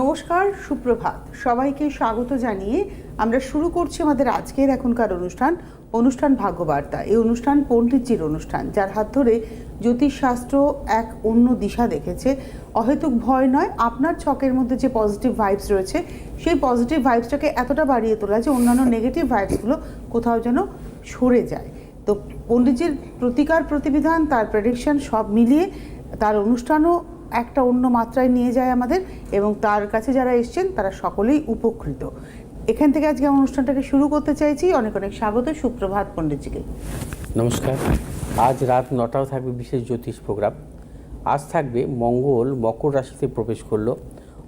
নমস্কার, সুপ্রভাত। সবাইকে স্বাগত জানিয়ে আমরা শুরু করছি আমাদের আজকের এখনকার অনুষ্ঠান অনুষ্ঠান ভাগ্যবার্তা। এই অনুষ্ঠান পণ্ডিতজির অনুষ্ঠান, যার হাত ধরে জ্যোতিষশাস্ত্র এক অন্য দিশা দেখেছে। অহেতুক ভয় নয়, আপনার ছকের মধ্যে যে পজিটিভ ভাইবস রয়েছে, সেই পজিটিভ ভাইবসটাকে এতটা বাড়িয়ে তোলা যে অন্যান্য নেগেটিভ ভাইবসগুলো কোথাও যেন সরে যায়। তো পণ্ডিতজির প্রতিকার প্রতিবিধান, তার প্রেডিকশন সব মিলিয়ে তার অনুষ্ঠানও একটা অন্য মাত্রায় নিয়ে যায় আমাদের এবং তার কাছে যারা এসছেন তারা সকলেই উপকৃত। এখান থেকে আজকে আমার অনুষ্ঠানটাকে শুরু করতে চাইছি। অনেক অনেক স্বাগত, সুপ্রভাত পণ্ডিতজিকে। নমস্কার। আজ রাত নটাও থাকবে বিশেষ জ্যোতিষ প্রোগ্রাম। আজ থাকবে মঙ্গল মকর রাশিতে প্রবেশ করল।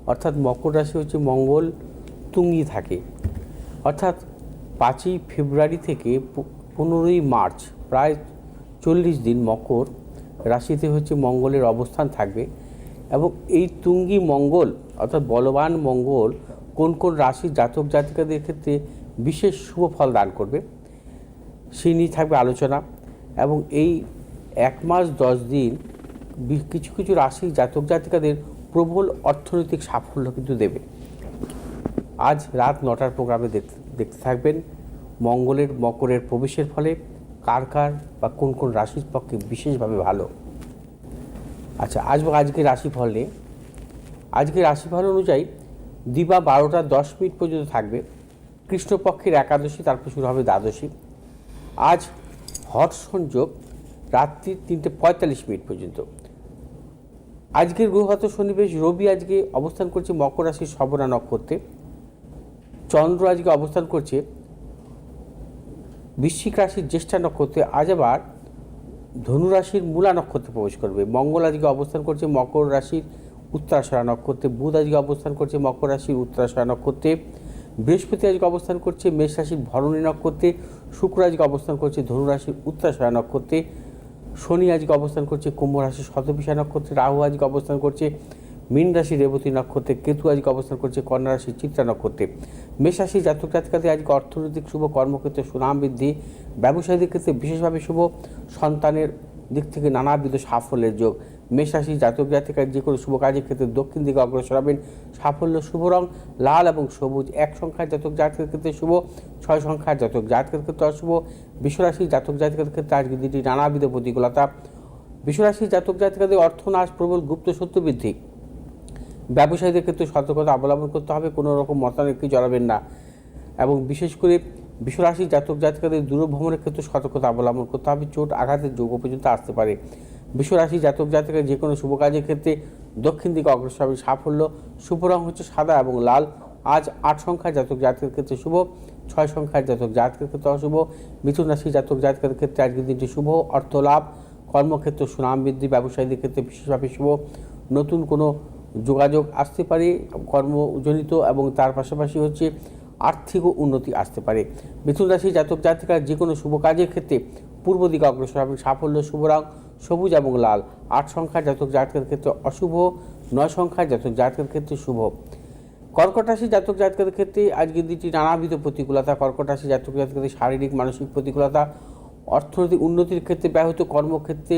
অর্থাৎ মকর রাশি হচ্ছে মঙ্গল তুঙ্গি থাকে। অর্থাৎ পাঁচই ফেব্রুয়ারি থেকে পনেরোই মার্চ, প্রায় চল্লিশ দিন মকর রাশিতে হচ্ছে মঙ্গলের অবস্থান থাকবে। এবং এই তুঙ্গি মঙ্গল, অর্থাৎ বলবান মঙ্গল, কোন কোন রাশির জাতক জাতিকাদের ক্ষেত্রে বিশেষ শুভ ফল দান করবে, সেই নিয়ে থাকবে আলোচনা। এবং এই এক মাস দশ দিন কিছু কিছু রাশি জাতক জাতিকাদের প্রবল অর্থনৈতিক সাফল্য কিন্তু দেবে। আজ রাত নটার প্রোগ্রামে দেখতে থাকবেন মঙ্গলের মকরের প্রবেশের ফলে কার কার বা কোন কোন রাশির পক্ষে বিশেষভাবে ভালো। আচ্ছা আজ আজকে রাশিফল নিয়ে। আজকে রাশিফল অনুযায়ী দিবা বারোটা দশ মিনিট পর্যন্ত থাকবে। কৃষ্ণপক্ষের একাদশী, তারপর শুরু হবে দ্বাদশী। আজ হট সংযোগ রাত্রি তিনটে পঁয়তাল্লিশ মিনিট পর্যন্ত। আজকের গ্রহগত সন্নিবেশ রবি আজকে অবস্থান করছে মকর রাশির শবনা নক্ষত্রে। চন্দ্র আজকে অবস্থান করছে বৃশ্চিক রাশির জ্যেষ্ঠা নক্ষত্রে। আজ আবার ধনু রাশির মূলা নক্ষত্রে প্রবেশ করবে। মঙ্গল আজকে অবস্থান করছে মকর রাশির উত্তরাশয়া নক্ষত্রে, বুধ আজকে অবস্থান করছে মকর রাশির উত্তরাশয়া নক্ষত্রে, বৃহস্পতি আজকে অবস্থান করছে মেষ রাশির ভরণী নক্ষত্রে, শুক্র আজকে অবস্থান করছে ধনুরাশির উত্তরাশয়া নক্ষত্রে, শনি আজকে অবস্থান করছে কুম্ভ রাশির শতবিশা নক্ষত্রে, রাহু আজকে অবস্থান করছে মীন রাশি রেবতী নক্ষত্রে কেতু আজকে অবস্থান করছে কন্যা রাশির চিত্রা নক্ষত্রে। মেষ রাশি জাতক জাতিকাদের আজকে অর্থনৈতিক শুভ, কর্মক্ষেত্রে সুনাম বৃদ্ধি, ব্যবসায়ীদের ক্ষেত্রে বিশেষভাবে শুভ, সন্তানের দিক থেকে নানাবিধ সাফল্যের যোগ। মেষ রাশি জাতক জাতিকার যে কোনো শুভ কাজের ক্ষেত্রে দক্ষিণ দিকে অগ্রসর হবেন। সাফল্য, শুভ রং, লাল এবং সবুজ এক সংখ্যার জাতক জাতকের ক্ষেত্রে শুভ, ছয় সংখ্যার জাতক জাতকের ক্ষেত্রে অশুভ। বিশ্বরাশি জাতক জাতিকার ক্ষেত্রে আজকে দিনটি নানাবিধ প্রতিকূলতা। বিশ্বরাশি জাতক জাতিকাদের অর্থনাশ প্রবল গুপ্ত সত্য বৃদ্ধি। ব্যবসায়ীদের ক্ষেত্রে সতর্কতা অবলম্বন করতে হবে, কোনো রকম মতানৈক্যে জড়াবেন না। এবং বিশেষ করে বিশ্বরাশি জাতক জাতিকাদের দূরভ্রমণের ক্ষেত্রে সতর্কতা অবলম্বন করতে হবে, চোট আঘাতের যোগ পর্যন্ত আসতে পারে। বিশ্বরাশি জাতক জাতিকা যে কোনো শুভ কাজের ক্ষেত্রে দক্ষিণ দিকে অগ্রসর হবে সাফল্য, শুভ রং হচ্ছে সাদা এবং লাল। আজ আট সংখ্যার জাতক জাতকের ক্ষেত্রে শুভ, ছয় সংখ্যার জাতক জাতকের ক্ষেত্রে অশুভ। মিথুন রাশি জাতক জাতকের ক্ষেত্রে আজকের দিনটি শুভ অর্থ লাভ কর্মক্ষেত্র সুনাম বৃদ্ধি, ব্যবসায়ীদের ক্ষেত্রে বিশেষভাবে শুভ। নতুন কোনো যোগাযোগ আসতে পারে, কর্মজনিত এবং তার পাশাপাশি হচ্ছে আর্থিক উন্নতি আসতে পারে। মিথুন রাশি জাতক জাতিকার যে কোনো শুভ কাজের ক্ষেত্রে পূর্ব দিকে অগ্রসর হবে। সাফল্য শুভ রং, সবুজ এবং লাল। আট সংখ্যার জাতক জাতকের ক্ষেত্রে অশুভ, নয় সংখ্যার জাতক জাতকের ক্ষেত্রে শুভ। কর্কট রাশি জাতক জাতকের ক্ষেত্রে আজকের দিনটি নানাবিধ প্রতিকূলতা। কর্কট রাশি জাতক জাতকের শারীরিক, মানসিক প্রতিকূলতা, অর্থনৈতিক উন্নতির ক্ষেত্রে ব্যাহত কর্মক্ষেত্রে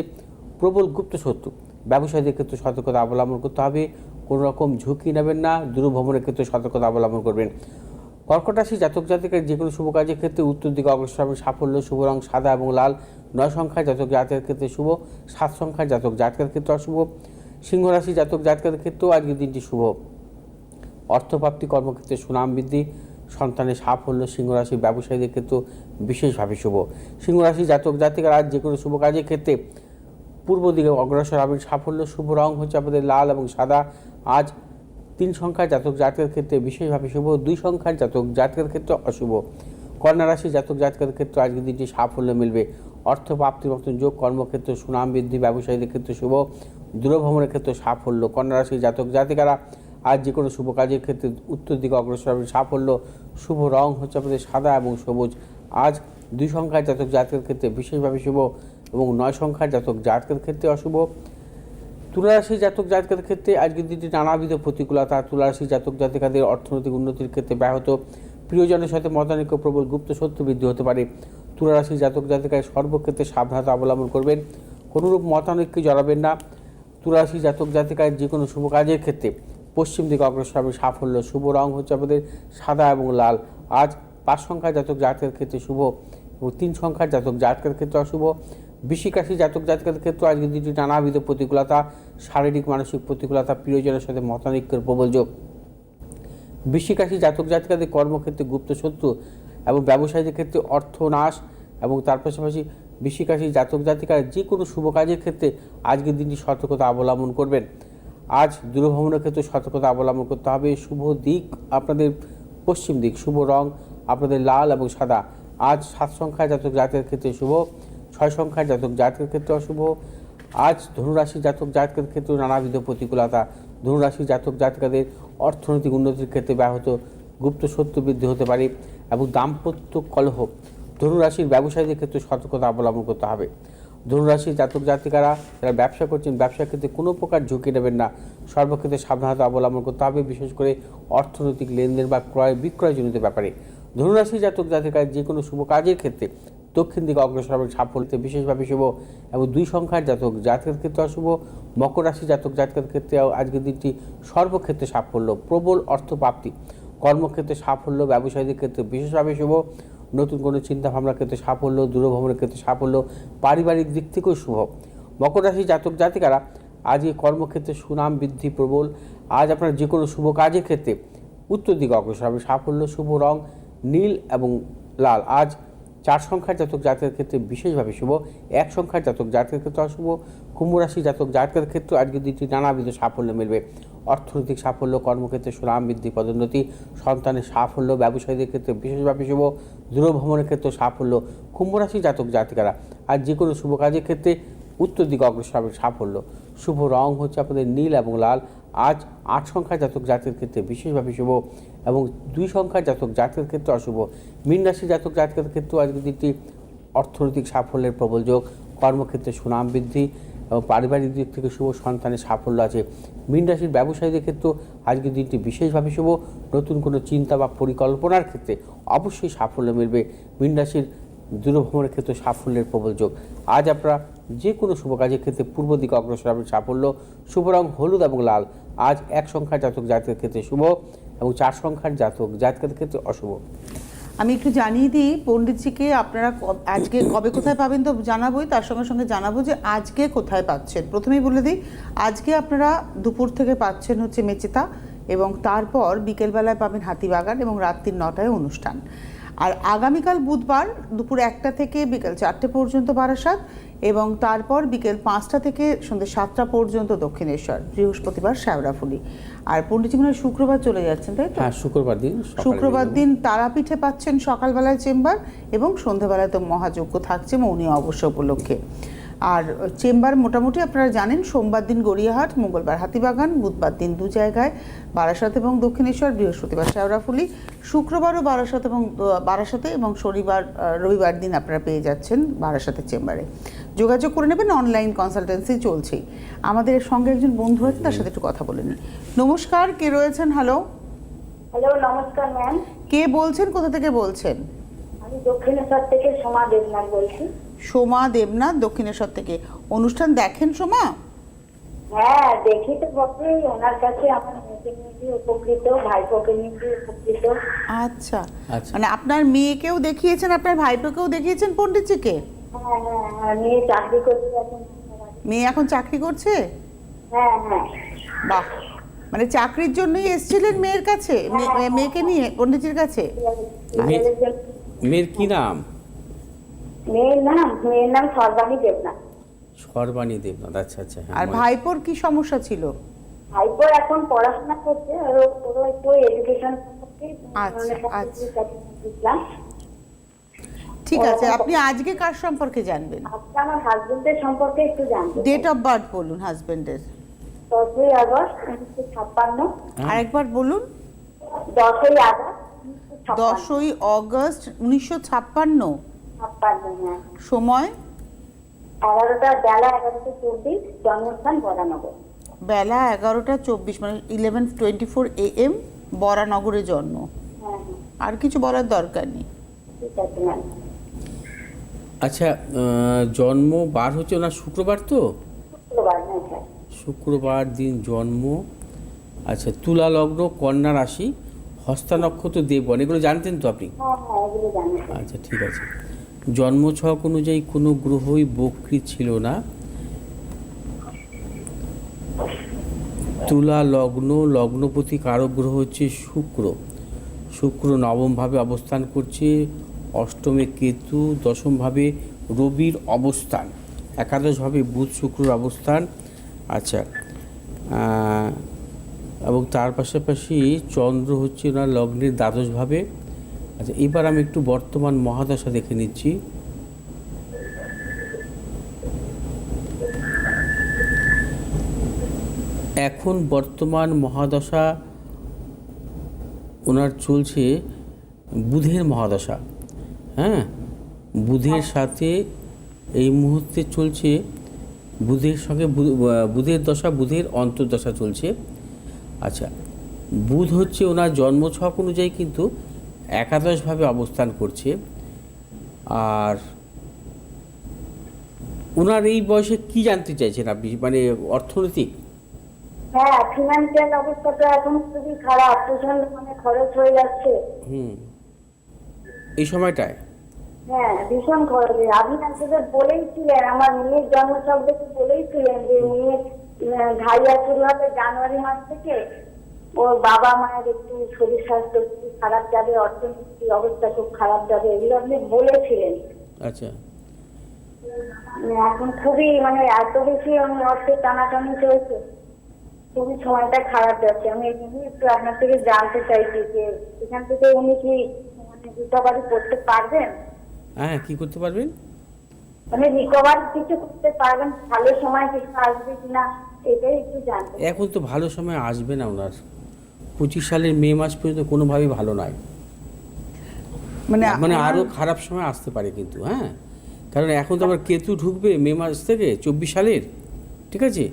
প্রবল গুপ্ত শত্রু। ব্যবসায়ীদের ক্ষেত্রে সতর্কতা অবলম্বন করতে হবে। কোনো রকম ঝুঁকি নেবেন না, দূরভ্রমণের ক্ষেত্রে সতর্কতা অবলম্বন করবেন। কর্কট রাশি জাতক জাতিকার যে কোনো শুভ কাজের ক্ষেত্রে উত্তর দিকে অগ্রসর হবে সাফল্য, শুভ রং সাদা এবং লাল। নয় সংখ্যার জাতক জাতকের ক্ষেত্রে শুভ, সাত সংখ্যার জাতক জাতকের ক্ষেত্রে অশুভ। সিংহ রাশি জাতক জাতকের ক্ষেত্রেও আজকের দিনটি শুভ। অর্থপ্রাপ্তি কর্মক্ষেত্রে সুনাম বৃদ্ধি। সন্তানের সাফল্য সিংহরাশি ব্যবসায়ীদের ক্ষেত্রেও বিশেষভাবে শুভ। সিংহরাশি জাতক জাতিকার আজ যে কোনো শুভ কাজের ক্ষেত্রে পূর্ব দিকে অগ্রসর হবেন সাফল্য, শুভ রং হচ্ছে আমাদের লাল এবং সাদা। আজ তিন সংখ্যার জাতক জাতকের ক্ষেত্রে বিশেষভাবে শুভ, দুই সংখ্যার জাতক জাতকের ক্ষেত্রে অশুভ। কন্যা রাশি জাতক জাতকের ক্ষেত্রে আজকের দিনটি সাফল্য মিলবে। অর্থ প্রাপ্তির মতন যোগ কর্মক্ষেত্রে সুনাম বৃদ্ধি, ব্যবসায়ীদের ক্ষেত্রে শুভ, দূরভ্রমণের ক্ষেত্রে সাফল্য। কন্যা রাশি জাতক জাতিকারা আজ যে কোনো শুভ কাজের ক্ষেত্রে উত্তর দিকে অগ্রসর হবে। সাফল্য, শুভ রং হচ্ছে আপনাদের সাদা এবং সবুজ। আজ দুই সংখ্যার জাতক জাতকের ক্ষেত্রে বিশেষভাবে শুভ এবং নয় সংখ্যার জাতক জাতকের ক্ষেত্রে অশুভ। তুলারাশি জাতক জাতকের ক্ষেত্রে আজকের দিনটি নানাবিধ প্রতিকূলতা। তুলারাশি জাতক জাতিকাদের অর্থনৈতিক উন্নতির ক্ষেত্রে ব্যাহত। প্রিয়জনের সাথে মতানৈক্য প্রবল গুপ্ত সত্য বৃদ্ধি হতে পারে। তুলারাশি জাতক জাতিকায় সর্বক্ষেত্রে সাবধানতা অবলম্বন করবেন। কোনোরূপ মতানৈক্যে জড়াবেন না। তুলারাশি জাতক জাতিকায় যে কোনো শুভ কাজের ক্ষেত্রে পশ্চিম দিকে অগ্রসর হবে সাফল্য। শুভ রং হচ্ছে আমাদের সাদা এবং লাল। আজ পাঁচ সংখ্যার জাতক জাতকের ক্ষেত্রে শুভ এবং তিন সংখ্যার জাতক জাতকের ক্ষেত্রে অশুভ। বৃশ্চিক রাশি জাতক জাতকের ক্ষেত্রে আজকের দিনটি নানাবিধ প্রতিকূলতা, শারীরিক, মানসিক প্রতিকূলতা, প্রিয়জনের সাথে মতানৈক্যের প্রবল যোগ। বৃশ্চিক জাতক জাতিকাদের কর্মক্ষেত্রে গুপ্ত শত্রু এবং ব্যবসায়ীদের ক্ষেত্রে অর্থ নাশ এবং তার পাশাপাশি বৃশ্চিক জাতক জাতিকার যে কোনো শুভ কাজের ক্ষেত্রে আজকের দিনটি সতর্কতা অবলম্বন করবেন। আজ দূরভ্রমণের ক্ষেত্রে সতর্কতা অবলম্বন করতে হবে। শুভ দিক আপনাদের পশ্চিম দিক, শুভ রং আপনাদের লাল এবং সাদা। আজ সাত সংখ্যার জাতক জাতকের ক্ষেত্রে শুভ। ছয় সংখ্যার জাতক জাতকের ক্ষেত্রে অশুভ। আজ ধনুরাশি জাতক জাতকের ক্ষেত্রে নানাবিধ প্রতিকূলতা। ধনুরাশি জাতক জাতকাদের অর্থনৈতিক উন্নতির ক্ষেত্রে ব্যাহত। গুপ্ত সত্য বৃদ্ধি হতে পারে এবং দাম্পত্য কলহ। ধনুরাশির ব্যবসায়ীদের ক্ষেত্রে সতর্কতা অবলম্বন করতে হবে। ধনুরাশির জাতক জাতিকারা যারা ব্যবসা করছেন, ব্যবসার ক্ষেত্রে কোনো প্রকার ঝুঁকি নেবেন না। সর্বক্ষেত্রে সাবধানতা অবলম্বন করতে হবে, বিশেষ করে অর্থনৈতিক লেনদেন বা ক্রয় বিক্রয়জনিত ব্যাপারে। ধনুরাশি জাতক জাতিকার যে কোনো শুভ কাজের ক্ষেত্রে দক্ষিণ দিকে অগ্রসর হবেন সাফল্যতে বিশেষভাবে শুভ এবং দুই সংখ্যার জাতক, জাতকের ক্ষেত্রে অশুভ, মকর রাশি জাতক, জাতকের ক্ষেত্রে আজকের দিনটি সর্বক্ষেত্রে সাফল্য, প্রবল অর্থপ্রাপ্তি। কর্মক্ষেত্রে সাফল্য, ব্যবসায়ীদের ক্ষেত্রে বিশেষভাবে শুভ, নতুন কোনো চিন্তা ভাবনার ক্ষেত্রে সাফল্য, দূরভ্রমণের ক্ষেত্রে সাফল্য, পারিবারিক দিক থেকেও শুভ। মকর রাশি জাতক, জাতিকারা, আজকে কর্মক্ষেত্রে সুনাম বৃদ্ধি প্রবল, আজ আপনার যে কোনো শুভ কাজের ক্ষেত্রে উত্তর দিকে অগ্রসর হবে। সাফল্য, শুভ রং নীল এবং লাল। আজ চার সংখ্যার জাতক জাতকের ক্ষেত্রে বিশেষভাবে শুভ, এক সংখ্যার জাতক জাতকের ক্ষেত্রে অশুভ, কুম্ভ রাশি জাতক জাতকের ক্ষেত্রে আজকের দিনটি নানাবিধ সাফল্য মিলবে। অর্থনৈতিক সাফল্য, কর্মক্ষেত্রে সুনাম বৃদ্ধি, পদোন্নতি, সন্তানের সাফল্য, ব্যবসায়ীদের ক্ষেত্রে বিশেষভাবে শুভ, দূরভ্রমণের ক্ষেত্রে সাফল্য, কুম্ভ রাশি জাতক জাতিকারা আর যে কোনো শুভ কাজের ক্ষেত্রে উত্তর দিকে অগ্রসর হবে সাফল্য। শুভ রং হচ্ছে আপনাদের নীল এবং লাল। আজ আট সংখ্যার জাতক জাতকের ক্ষেত্রে বিশেষভাবে শুভ। এবং দুই সংখ্যার জাতক জাতকের ক্ষেত্রে অশুভ। মীন রাশি জাতক জাতকের ক্ষেত্রেও আজকের দিনটি অর্থনৈতিক সাফল্যের প্রবল যোগ, কর্মক্ষেত্রে সুনাম বৃদ্ধি এবং পারিবারিক দিক থেকে শুভ সন্তানের সাফল্য আছে। মীন রাশির ব্যবসায়ীদের ক্ষেত্রেও আজকের দিনটি বিশেষভাবে শুভ। নতুন কোনো চিন্তা বা পরিকল্পনার ক্ষেত্রে অবশ্যই সাফল্য মিলবে। মীন রাশির দূরভ্রমণের ক্ষেত্রে সাফল্যের প্রবল যোগ। আজ আপনারা যে কোনো শুভ কাজের ক্ষেত্রে পূর্ব দিকে অগ্রসর হবে সাফল্য। শুভ রং হলুদ এবং লাল। আজ এক সংখ্যার জাতক জাতকের ক্ষেত্রে শুভ। এবং চার সংখ্যার জাতক, জাতকের ক্ষেত্রে অশুভ। আমি একটু জানিয়ে দিই, পণ্ডিতজিকে আপনারা আজকে কবে কোথায় পাবেন তো জানাবোই, তার সঙ্গে সঙ্গে জানাব যে আজকে কোথায় পাচ্ছেন। প্রথমেই বলে দিই, আজকে আপনারা দুপুর থেকে পাচ্ছেন হচ্ছে মেচেতা এবং তারপর বিকেলবেলায় পাবেন হাতিবাগান এবং রাত্রির নটায় অনুষ্ঠান। আর আগামীকাল বুধবার দুপুর একটা থেকে বিকেল চারটে পর্যন্ত বারাসাত এবং তারপর বিকেল পাঁচটা থেকে সন্ধ্যে সাতটা পর্যন্ত দক্ষিণেশ্বর বৃহস্পতিবার শ্যাওড়াফুলি। আর পণ্ডিতজি মনে শুক্রবার চলে যাচ্ছেন তাই তো? হ্যাঁ শুক্রবার দিন শুক্রবার দিন তারাপীঠে পাচ্ছেন সকালবেলায় চেম্বার এবং সন্ধ্যাবেলায় তো মহাযজ্ঞ থাকছে মৌনী অবশ্য উপলক্ষে। আর চেম্বার মোটামুটি আপনারা জানেন সোমবার দিন গড়িয়াহাট মঙ্গলবার হাতিবাগান বুধবার দিন দু জায়গায় বারাসাত এবং দক্ষিণেশ্বর বৃহস্পতিবার শেওড়াফুলি শুক্রবারও বারাসাত এবং বারাসাতে এবং শনিবার রবিবার দিন আপনারা পেয়ে যাচ্ছেন বারাসাতের চেম্বারে। যোগাযোগ করে নেবেন অনলাইন কনসালটেন্সি চলছেই। আমাদের সঙ্গে একজন বন্ধু আছে তার সাথে একটু কথা বলে নিই। নমস্কার কে রয়েছেন? হ্যালো হ্যালো নমস্কার ম্যাম কে বলছেন? কোথা থেকে বলছেন? আমি দক্ষিণেশ্বর থেকে সোমা দেবনাথ বলছি। সোমা দেবনাথ দক্ষিণেশ্বর থেকে। অনুষ্ঠান দেখেন সোমা? হ্যাঁ দেখি তো বটেই ওনার কাছে আমার মেয়েকে নিয়ে গিয়ে উপকৃত ভাইপোকে নিয়ে উপকৃত। আচ্ছা। আচ্ছা। মানে আপনার মেয়েকেও দেখিয়েছেন আপনার ভাইপোকেও দেখিয়েছেন পণ্ডিতজিকে? হ্যাঁ হ্যাঁ মেয়ে চাকরি এখন। মেয়ে এখন চাকরি করছে? হ্যাঁ হ্যাঁ। বাহ। মানে চাকরির জন্যই এসেছিলেন মেয়ের কাছে মেয়েকে নিয়ে পণ্ডিতজির কাছে? মেয়ের কি নাম? মেয়ের নাম মেয়ের নাম সর্বাণী দেবনাথ। সর্বাণী দেবনাথ আচ্ছা আচ্ছা হ্যাঁ আর মনে- ভাইপোর কি সমস্যা ছিল? ভাইপো এখন পড়াশোনা করছে আর ও- ওরও একটু এডুকেশন আচ্ছা, আচ্ছা। ঠিক আছে আপনি আজকে কার সম্পর্কে জানবেন? আজকে আমার হাজবেন্ডের সম্পর্কে একটু জানতে ডেট অফ বার্থ বলুন হাজবেন্ডের দশই আগস্ট উনিশশো ছাপ্পান্ন। আরেকবার বলুন। দশই আগস্ট উনিশশো ছাপ্পান্ন। দশই অগস্ট উনিশশো ছাপ্পান্ন। হ্যাঁ সময়? এগারোটা বেলা এগারোটা চব্বিশ জন্মস্থান বরানগর। বেলা এগারোটা চব্বিশ মানে eleven twenty four A M বরানগরে জন্ম। হ্যাঁ হ্যাঁ। আর কিছু বলার দরকার নেই। আচ্ছা জন্ম বার হচ্ছে ওনার শুক্রবার তো? শুক্রবার হ্যাঁ দিন জন্ম। আচ্ছা তুলা লগ্ন কন্যা রাশি হস্তা নক্ষত্র দেবগণ এগুলো জানতেন তো আপনি? হ্যাঁ হ্যাঁ এগুলো জানি স্যার আচ্ছা ঠিক আছে। জন্ম ছক অনুযায়ী কোনো গ্রহই বক্রী ছিল না। তুলা লগ্ন লগ্নপতি কারক গ্রহ হচ্ছে শুক্র। শুক্র নবমভাবে অবস্থান করছে, অষ্টমে কেতু, দশমভাবে রবির অবস্থান। একাদশভাবে বুধ শুক্রর অবস্থান। আচ্ছা এবং তার পাশাপাশি চন্দ্র হচ্ছে ওনার লগ্নের দ্বাদশভাবে। আচ্ছা এবার আমি একটু বর্তমান মহাদশা দেখে নিচ্ছি। এখন বর্তমান মহাদশা ওনার চলছে বুধের মহাদশা। হ্যাঁ বুধের সাথে এই মুহূর্তে চলছে বুধের সঙ্গে বুধের দশা, বুধের অন্তর্দশা চলছে। আচ্ছা বুধ হচ্ছে ওনার জন্মছক অনুযায়ী কিন্তু একাদশভাবে অবস্থান করছে। আর ওনার এই বয়সে কি জানতে চাইছেন আপনি? মানে অর্থনৈতিক? হ্যাঁ ফিনান্সিয়াল অবস্থাটা এখন খুবই খারাপ। প্রচণ্ড মানে খরচ হয়ে যাচ্ছে। হুম। এই সময়টায়? হ্যাঁ ভীষণ খরচ। আপনি আসলে বলেইছিলেন আমার মেয়ের দেখে বলেইছিলেন যে আহ, ঢাইয়া শুরু হবে জানুয়ারি মাস থেকে। ওর বাবা মায়ের একটু শরীর স্বাস্থ্য একটু খারাপ যাবে অর্থনৈতিক অবস্থা খুব খারাপ যাবে এগুলো আপনি বলেছিলেন। আচ্ছা। মানে এখন খুবই মানে এত বেশি আমি অর্থের টানাটানি চলছে খুবই সময়টা খারাপ যাচ্ছে। আমি এই জন্যই একটু আপনার থেকে জানতে চাইছি যে এখান থেকে উনি কি মানে রিকভারি করতে পারবেন? হ্যাঁ কি করতে পারবেন? মানে রিকভারি কিছু করতে পারবেন ভালো সময় কিছু আসবে কিনা এটাই একটু জানতে এখন তো ভালো সময় আসবে না ওনার। পঁচিশ সালের মে মাস পর্যন্ত কোনোভাবেই ভালো নয়। মানে মানে আরও খারাপ সময় আসতে পারে কিন্তু হ্যাঁ। কারণ এখন তো আবার কেতু ঢুকবে মে মাস থেকে চব্বিশ সালের ঠিক আছে?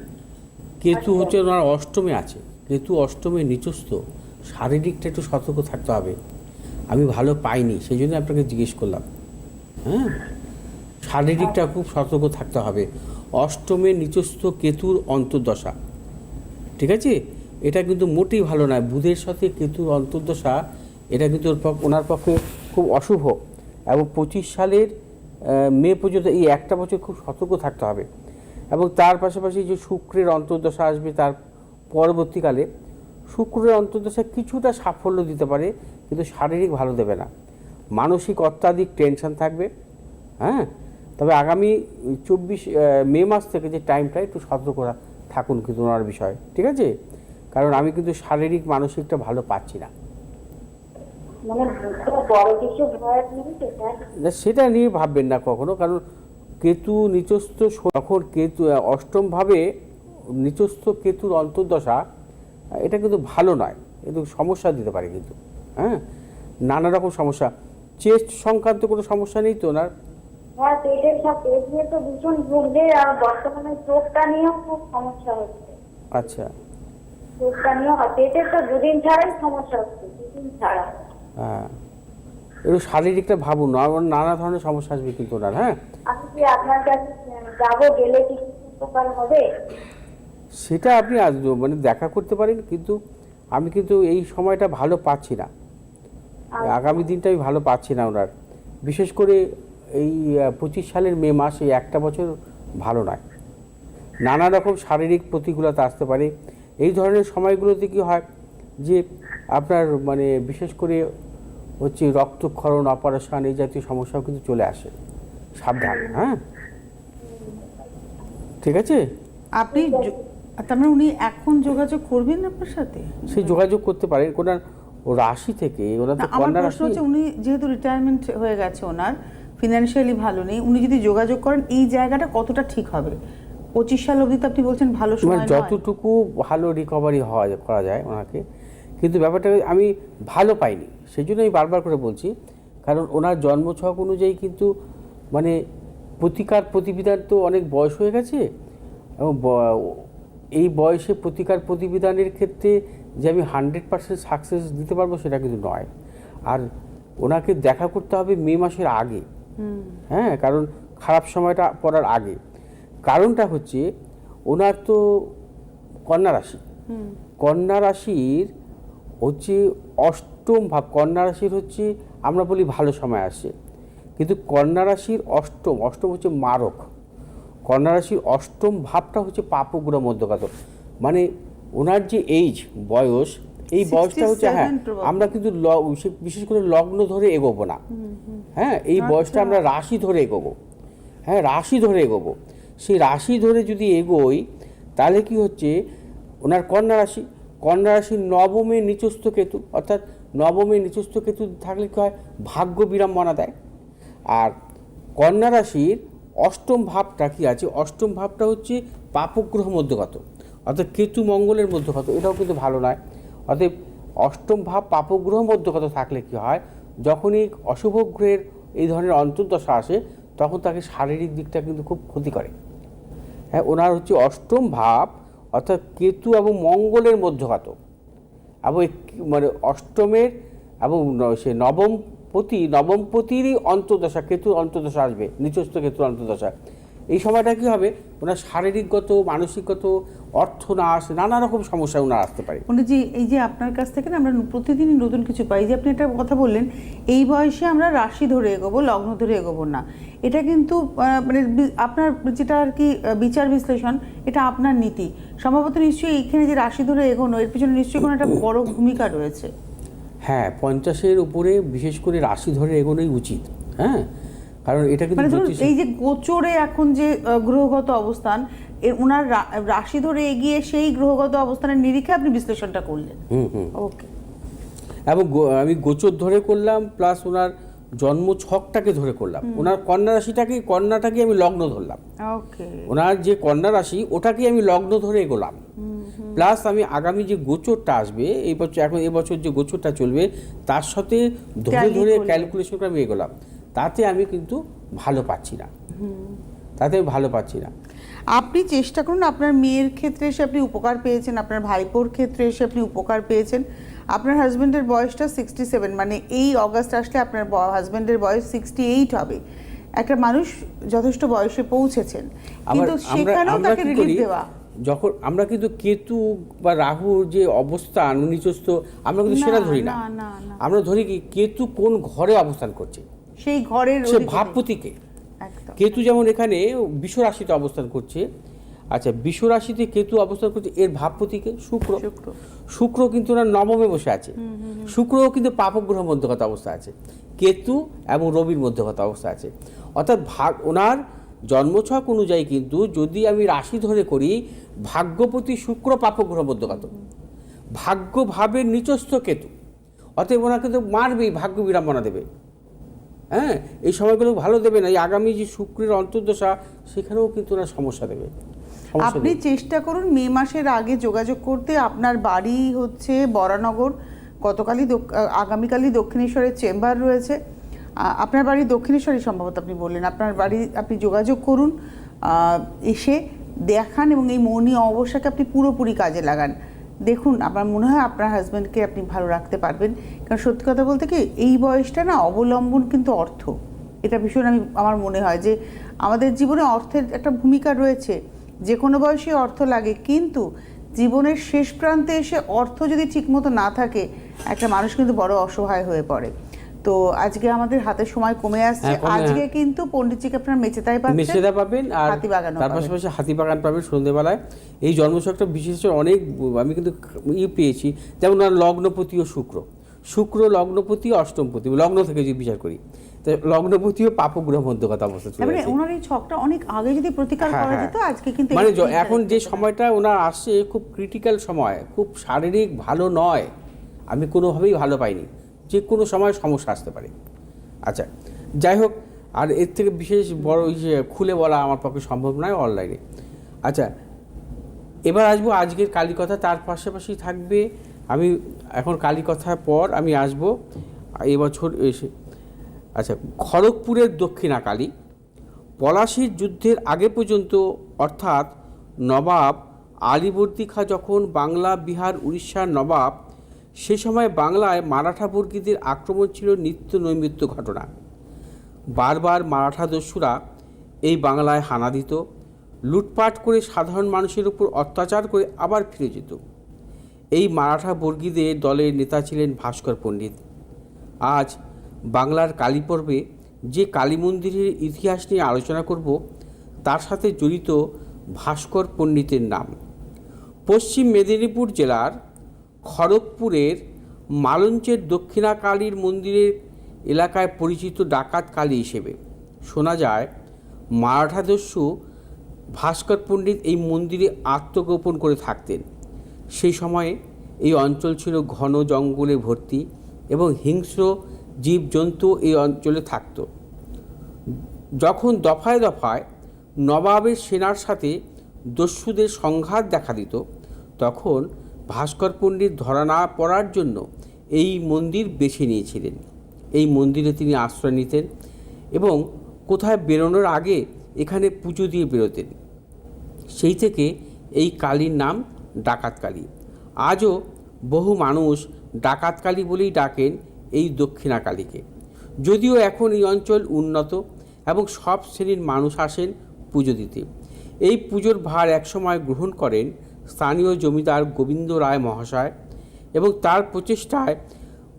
কেতু হচ্ছে ওনার অষ্টমে আছে। কেতু অষ্টমে নিচস্থ। শারীরিকটা একটু সতর্ক থাকতে হবে। আমি ভালো পাইনি সেই জন্য আপনাকে জিজ্ঞেস করলাম। হ্যাঁ? শারীরিকটা খুব সতর্ক থাকতে হবে। অষ্টমে নিচস্থ কেতুর অন্তর্দশা ঠিক আছে? এটা কিন্তু মোটেই ভালো নয়। বুধের সাথে কেতুর অন্তর্দশা, এটা কিন্তু ওনার পক্ষে খুব অশুভ। এবং পঁচিশ সালের মে পর্যন্ত এই একটা বছর খুব সতর্ক থাকতে হবে। এবং তার পাশাপাশি যে শুক্রের অন্তর্দশা আসবে তার পরবর্তীকালে, শুক্রের অন্তর্দশা কিছুটা সাফল্য দিতে পারে, কিন্তু শারীরিক ভালো দেবে না। মানসিক অত্যাধিক টেনশন থাকবে হ্যাঁ? তবে আগামী চব্বিশ মে মাস থেকে যে টাইমটা একটু সতর্ক থাকুন কিন্তু ওনার বিষয়, ঠিক আছে? কারণ আমি কিন্তু শারীরিক মানসিকটা ভালো পাচ্ছি না। মানে না, সেটা নিয়ে ভাববেন না কখনো কারণ কেতু নিচস্থ যখন কেতু অষ্টমভাবে নিচস্থ কেতুর অন্তর্দশা এটা কিন্তু ভালো নয়। কিন্তু সমস্যা দিতে পারে কিন্তু হ্যাঁ? নানা রকম সমস্যা। চেস্ট সংক্রান্ত কোনো সমস্যা নেই তো ওনার? হ্যাঁ পেটের সব পেট নিয়ে তো ভীষণ ভুগছে আর বর্তমানে চোখটা নিয়েও খুব সমস্যা হচ্ছে। আচ্ছা। চোখটা পেটের তো দুদিন ছাড়াই সমস্যা হচ্ছে দুদিন ছাড়া। হ্যাঁ। একটু শারীরিকটা ভাবুন আমার নানা ধরনের সমস্যা আসবে কিন্তু ওনার হ্যাঁ? আমি কি আপনার কাছে যাব গেলে কি উপকার হবে? সেটা আপনি আজ মানে দেখা করতে পারেন কিন্তু আমি কিন্তু এই সময়টা ভালো পাচ্ছি না। আগামী দিনটা আমি ভালো পাচ্ছি না ওনার। বিশেষ করে এই পঁচিশ সালের মে মাস এই একটা বছর ভালো নয়। নানা রকম শারীরিক প্রতিকূলতা আসতে পারে এই ধরনের সময়গুলোতে কি হয় যে আপনার মানে বিশেষ করে হচ্ছে রক্তক্ষরণ অপারেশন এই জাতীয় সমস্যাও কিন্তু চলে আসে। সাবধান হ্যাঁ? ঠিক আছে? আপনি তার মানে উনি এখন যোগাযোগ করবেন আপনার সাথে? সে যোগাযোগ করতে পারেন ওনার রাশি থেকে ওনার তো কন্যা রাশি। হচ্ছে উনি যেহেতু রিটায়ারমেন্ট হয়ে গেছে ওনার ফিনান্সিয়ালি ভালো নেই উনি যদি যোগাযোগ করেন এই জায়গাটা কতটা ঠিক হবে? পঁচিশ সাল অবধি তো আপনি বলছেন ভালো মানে সময় যতটুকু ভালো রিকভারি হওয়া করা যায় ওনাকে কিন্তু ব্যাপারটা আমি ভালো পাইনি। সেই জন্য আমি বারবার করে বলছি কারণ ওনার জন্মছক অনুযায়ী কিন্তু মানে প্রতিকার প্রতিবিধান তো অনেক বয়স হয়ে গেছে এবং এই বয়সে প্রতিকার প্রতিবিধানের ক্ষেত্রে যে আমি হান্ড্রেড পার্সেন্ট সাকসেস দিতে পারব সেটা কিন্তু নয়। আর ওনাকে দেখা করতে হবে মে মাসের আগে। হ্যাঁ কারণ খারাপ সময়টা পড়ার আগে। কারণটা হচ্ছে ওনার তো কন্যা রাশি। কন্যা রাশির হচ্ছে অষ্টম ভাব কন্যা রাশির হচ্ছে আমরা বলি ভালো সময় আসে। কিন্তু কন্যা রাশির অষ্টম অষ্টম হচ্ছে মারক। কন্যা রাশির অষ্টম ভাবটা হচ্ছে পাপগ্রহ মধ্যগত মানে ওনার যে এইজ বয়স এই বয়সটা হচ্ছে হ্যাঁ আমরা কিন্তু বিশেষ- বিশেষ করে লগ্ন ধরে এগোবো না। হ্যাঁ এই বয়সটা আমরা রাশি ধরে এগোবো। হ্যাঁ রাশি ধরে এগোবো। সেই রাশি ধরে যদি এগোই, তাহলে কি হচ্ছে? ওনার কন্যা রাশি। কন্যা রাশির নবমে নিচস্থ কেতু, অর্থাৎ নবমে নিচস্থ কেতু থাকলে কী হয়? ভাগ্য বিড়ম্বনা দেয়। আর কন্যা রাশির অষ্টম ভাবটা কি আছে? অষ্টম ভাবটা হচ্ছে পাপগ্রহ মধ্যগত, অর্থাৎ কেতু মঙ্গলের মধ্যগত, এটাও কিন্তু ভালো নয়। অতএব অষ্টম ভাব পাপগ্রহ মধ্যগত থাকলে কি হয়? যখনই অশুভ গ্রহের এই ধরনের অন্তর্দশা আসে, তখন তাকে শারীরিক দিকটা কিন্তু খুব ক্ষতি করে। হ্যাঁ ওনার হচ্ছে অষ্টম ভাব, অর্থাৎ কেতু এবং মঙ্গলের মধ্যগত এবং মানে অষ্টমের এবং সে নবমপতি, নবমপতিরই অন্তর্দশা, কেতুর অন্তর্দশা আসবে, নিচস্থ কেতুর অন্তর্দশা। এই সময়টা কি হবে? ওনার শারীরিকগত মানসিকগত অর্থ অর্থনাশ নানা রকম সমস্যা ওনার আসতে পারে। পণ্ডিতজি এই যে আপনার কাছ থেকে না আমরা প্রতিদিনই নতুন কিছু পাই। যে আপনি একটা কথা বললেন এই বয়সে আমরা রাশি ধরে এগোবো লগ্ন ধরে এগোবো না। এটা কিন্তু মানে আপনার যেটা আর কি বিচার বিশ্লেষণ এটা আপনার নীতি। সম্ভবত নিশ্চয়ই এইখানে যে রাশি ধরে এগোনো এর পিছনে নিশ্চয়ই কোনো একটা বড় ভূমিকা রয়েছে। হ্যাঁ পঞ্চাশের উপরে বিশেষ করে রাশি ধরে এগোনোই উচিত। হ্যাঁ? কারণ এটা কিন্তু মানে এই যে গোচরে এখন যে গ্রহগত অবস্থান এর ওনার রাশি ধরে এগিয়ে সেই গ্রহগত অবস্থানের নিরিখে আপনি বিশ্লেষণটা করলেন। ওকে। এবং আমি গোচর ধরে করলাম প্লাস ওনার জন্ম ছকটাকে ধরে করলাম। ওনার কন্যা রাশিটাকে কন্যাটাকে আমি লগ্ন ধরলাম। ওকে। ওনার যে কন্যা রাশি ওটাকে আমি লগ্ন ধরে এগোলাম। প্লাস আমি আগামী যে গোচরটা আসবে এই বছর এখন এবছর যে গোচরটা চলবে তার সাথে ধরে ধরে। ক্যালকুলেশন করে আমি এগোলাম। তাতে আমি কিন্তু ভালো পাচ্ছি না। তাতে ভালো পাচ্ছি না। আপনি চেষ্টা করুন আপনার মেয়ের ক্ষেত্রে এসে আপনি উপকার পেয়েছেন আপনার ভাইপোর ক্ষেত্রে এসে আপনি উপকার পেয়েছেন। আপনার হাজব্যান্ডের বয়সটা সিক্সটি সেভেন মানে এই অগাস্ট আসলে আপনার হাজব্যান্ডের বয়স সিক্সটি এইট হবে। একটা মানুষ যথেষ্ট বয়সে পৌঁছেছেন কিন্তু সেখানেও তাকে রিলিফ দেওয়া। যখন আমরা কিন্তু কেতু বা রাহুর যে অবস্থান নিচস্থ আমরা কিন্তু সেটা ধরি না। আমরা ধরি কি কেতু কোন ঘরে অবস্থান করছে? সেই ঘরের সে ভাবপতিকে। কেতু যেমন এখানে বিশ্ব রাশিতে অবস্থান করছে আচ্ছা বিশ্ব রাশিতে কেতু অবস্থান করছে এর ভাবপতিকে শুক্র। শুক্র। কিন্তু ওনার নবমে বসে আছে। শুক্রও কিন্তু পাপগ্রহ মধ্যগত অবস্থা আছে। কেতু এবং রবির মধ্যগত অবস্থা আছে। অর্থাৎ ভাগ ওনার জন্মছক অনুযায়ী কিন্তু যদি আমি রাশি ধরে করি ভাগ্যপতি শুক্র পাপগ্রহ মধ্যগত ভাগ্য ভাবের নিচস্থ কেতু। অতএব ওনাকে তো মারবেই ভাগ্য বিড়ম্বনা দেবে। হ্যাঁ এই সময়গুলো ভালো দেবে না। এই আগামী যে শুক্রের অন্তর্দশা সেখানেও কিন্তু ওনার সমস্যা দেবে। আপনি চেষ্টা করুন মে মাসের আগে যোগাযোগ করতে। আপনার বাড়ি হচ্ছে বরানগর। গতকালই আগামীকালই দক্ষিণেশ্বরের চেম্বার রয়েছে। আপনার বাড়ি দক্ষিণেশ্বরই সম্ভবত আপনি বললেন। আপনার বাড়ি আপনি যোগাযোগ করুন এসে দেখান এবং এই মৌনী অবস্থাকে আপনি পুরোপুরি কাজে লাগান। দেখুন, আমার মনে হয় আপনার হাজব্যান্ডকে আপনি ভালো রাখতে পারবেন। কারণ সত্যি কথা বলতে কি, এই বয়সটা না অবলম্বন কিন্তু অর্থ। এটা ভীষণ আমি, আমার মনে হয় যে আমাদের জীবনে অর্থের একটা ভূমিকা রয়েছে। যে কোনো বয়সে অর্থ লাগে, কিন্তু জীবনের শেষ প্রান্তে এসে অর্থ যদি ঠিকমতো না থাকে, একটা মানুষ কিন্তু বড় অসহায় হয়ে পড়ে। তো আজকে আমাদের হাতে সময় কমে আসছে। হ্যাঁ, আজকে কিন্তু পণ্ডিতজিকে আপনার মেচেতাই পাচ্ছেন মেছেদা পাবেন আর হাতিবাগানও তার পাবেন। পাশাপাশি হাতিবাগান পাবেন সন্ধ্যেবেলায় এই জন্মছকটা বিশেষ অনেক আমি কিন্তু ই পেয়েছি যেমন লগ্নপতি ও শুক্র। শুক্র লগ্নপতি অষ্টমপতি লগ্ন থেকে যদি বিচার করি। তো লগ্নপতি ও পাপগ্রহ মধ্যগত অবস্থা চলে গেছে ওনার এই ছকটা অনেক আগে যদি প্রতিকার হ্যাঁ, করা হ্যাঁ। যেত আজকে কিন্তু মানে এখন যে সময়টা ওনার আসছে খুব ক্রিটিক্যাল সময় খুব শারীরিক ভালো নয়। আমি কোনোভাবেই ভালো পাইনি। যে কোনো সময় সমস্যা আসতে পারে। আচ্ছা যাই হোক, আর এর থেকে বিশেষ বড় ইয়ে খুলে বলা আমার পক্ষে সম্ভব নয় অনলাইনে আচ্ছা এবার আসব আজকের কালীকথা, তার পাশাপাশি থাকবে আমি এখন কালী কথার পর আমি আসব এবছর এসে। আচ্ছা খড়গপুরের দক্ষিণাকালী পলাশির যুদ্ধের আগে পর্যন্ত অর্থাৎ নবাব আলীবর্দী খাঁ যখন বাংলা, বিহার, উড়িষ্যার নবাব সে সময় বাংলায় মারাঠা বর্গীদের আক্রমণ ছিল নিত্য নৈমিত্য ঘটনা। বারবার মারাঠা দস্যুরা এই বাংলায় হানা দিত, লুটপাট করে সাধারণ মানুষের উপর অত্যাচার করে আবার ফিরে যেত। এই মারাঠা বর্গীদের দলের নেতা ছিলেন ভাস্কর পণ্ডিত। আজ বাংলার কালী পর্বে যে কালী মন্দিরের ইতিহাস নিয়ে আলোচনা করব, তার সাথে জড়িত ভাস্কর পণ্ডিতের নাম। পশ্চিম মেদিনীপুর জেলার খড়গপুরের মালঞ্চের দক্ষিণা কালীর মন্দিরের এলাকায় পরিচিত ডাকাত কালী হিসেবে। শোনা যায়, মারাঠা দস্যু ভাস্কর পণ্ডিত এই মন্দিরে আত্মগোপন করে থাকতেন। সেই সময়ে এই অঞ্চল ছিল ঘন জঙ্গলে ভর্তি এবং হিংস্র জীবজন্তু এই অঞ্চলে থাকত। যখন দফায় দফায় নবাবের সেনার সাথে দস্যুদের সংঘাত দেখা দিত, তখন ভাস্কর পণ্ডিত ধরা না পড়ার জন্য এই মন্দির বেছে নিয়েছিলেন। এই মন্দিরে তিনি আশ্রয় নিতেন এবং কোথায় বেরোনোর আগে এখানে পুজো দিয়ে বেরোতেন। সেই থেকে এই কালীর নাম ডাকাত কালী। আজও বহু মানুষ ডাকাত কালী বলেই ডাকেন এই দক্ষিণা কালীকে। যদিও এখন এই অঞ্চল উন্নত এবং সব শ্রেণির মানুষ আসেন পুজো দিতে। এই পুজোর ভার একসময় গ্রহণ করেন স্থানীয় জমিদার গোবিন্দ রায় মহাশয় এবং তার প্রচেষ্টায়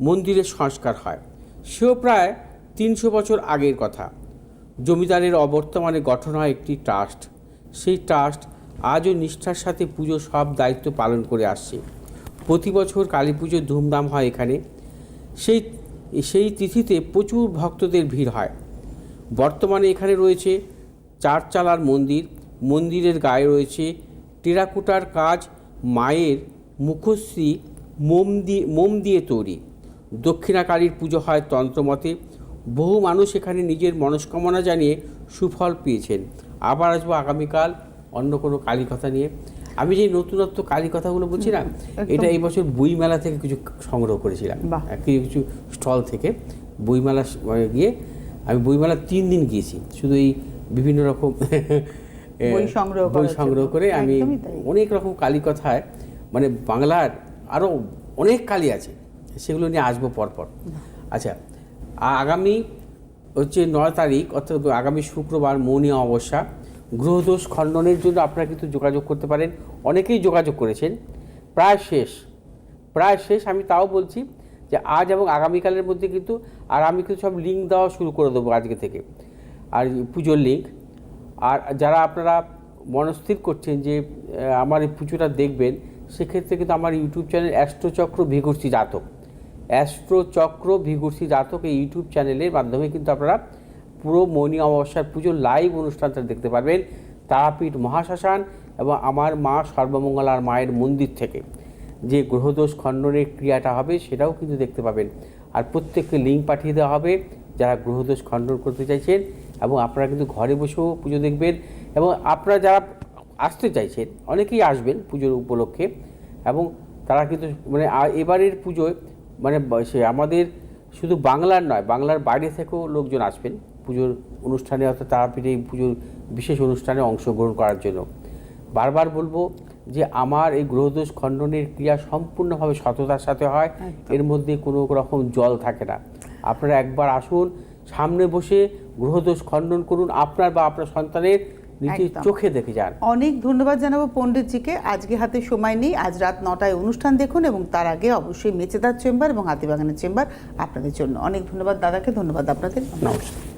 মন্দিরের সংস্কার হয়। সেও প্রায় তিনশো বছর আগের কথা। জমিদারের অবর্তমানে গঠন হয় একটি ট্রাস্ট। সেই ট্রাস্ট আজও নিষ্ঠার সাথে পুজো সব দায়িত্ব পালন করে আসছে। প্রতি বছর কালী পুজো ধুমধাম হয় এখানে। সেই সেই তিথিতে প্রচুর ভক্তদের ভিড় হয়। বর্তমানে এখানে রয়েছে চারচালার মন্দির। মন্দিরের গায়ে রয়েছে টেরাকোটার কাজ মায়ের মুখশ্রী মোম দিয়ে মোম দিয়ে তৈরি। দক্ষিণাকালীর পুজো হয় তন্ত্রমতে। বহু মানুষ এখানে নিজের মনস্কামনা জানিয়ে সুফল পেয়েছেন। আবার আসব আগামীকাল অন্য কোনো কালী কথা নিয়ে। আমি যে নতুনত্ব কালী কথাগুলো বলছি না এটা এই বছর বইমেলা থেকে কিছু সংগ্রহ করেছিলাম। কিছু কিছু স্টল থেকে। বইমেলা মানে গিয়ে আমি বইমেলা তিন দিন গিয়েছি। শুধু এই বিভিন্ন রকম বই সংগ্রহ বই সংগ্রহ করে আমি অনেক রকম কালী কথায় মানে বাংলার আরও অনেক কালী আছে সেগুলো নিয়ে আসব পরপর। আচ্ছা আগামী হচ্ছে নয় তারিখ অর্থাৎ আগামী শুক্রবার মৌনী অমাবস্যা গ্রহদোষ খণ্ডনের জন্য আপনারা কিন্তু যোগাযোগ করতে পারেন। অনেকেই যোগাযোগ করেছেন। প্রায় শেষ প্রায় শেষ আমি তাও বলছি যে আজ এবং আগামীকালের মধ্যে কিন্তু আর আমি কিন্তু সব লিঙ্ক দেওয়া শুরু করে দেবো আজকে থেকে। আর পুজোর লিঙ্ক আর যারা আপনারা মনস্থির করছেন যে আমার এই পুজোটা দেখবেন, সেক্ষেত্রে কিন্তু আমার ইউটিউব চ্যানেল অ্যাস্ট্রোচক্র ভিগুর্সি জাতক। অ্যাস্ট্রোচক্র ভিগুর্সি জাতক এই ইউটিউব চ্যানেলের মাধ্যমে কিন্তু আপনারা পুরো মৌনী অমাবস্যার পুজোর লাইভ অনুষ্ঠানটা দেখতে পারবেন তারাপীঠ মহাশ্মশান এবং আমার মা সর্বমঙ্গলার মায়ের মন্দির থেকে। যে গ্রহদোষ খণ্ডনের ক্রিয়াটা হবে সেটাও কিন্তু দেখতে পাবেন। আর প্রত্যেককে লিঙ্ক পাঠিয়ে দেওয়া হবে। যারা গ্রহদোষ খণ্ডন করতে চাইছেন এবং আপনারা কিন্তু ঘরে বসেও পুজো দেখবেন এবং আপনারা যারা আসতে চাইছেন অনেকেই আসবেন পুজোর উপলক্ষে এবং তারা কিন্তু মানে এবারের পুজোয় মানে সে আমাদের শুধু বাংলার নয় বাংলার বাইরে থেকেও লোকজন আসবেন পুজোর অনুষ্ঠানে অর্থাৎ তারাপীঠে এই পুজোর বিশেষ অনুষ্ঠানে অংশগ্রহণ করার জন্য। বারবার বলব যে আমার এই গ্রহদোষ খণ্ডনের ক্রিয়া সম্পূর্ণভাবে সততার সাথে হয় এর মধ্যে কোনো রকম জল থাকে না। আপনারা একবার আসুন সামনে বসে গ্রহদোষ খণ্ডন করুন আপনার বা আপনার সন্তানের নিজের চোখে দেখে যান। অনেক ধন্যবাদ জানাব পণ্ডিতজিকে। আজকে হাতে সময় নেই আজ রাত নটায় অনুষ্ঠান দেখুন এবং তার আগে অবশ্যই মেচেদার চেম্বার এবং হাতিবাগানের চেম্বার আপনাদের জন্য। অনেক ধন্যবাদ দাদাকে ধন্যবাদ আপনাদের। নমস্কার।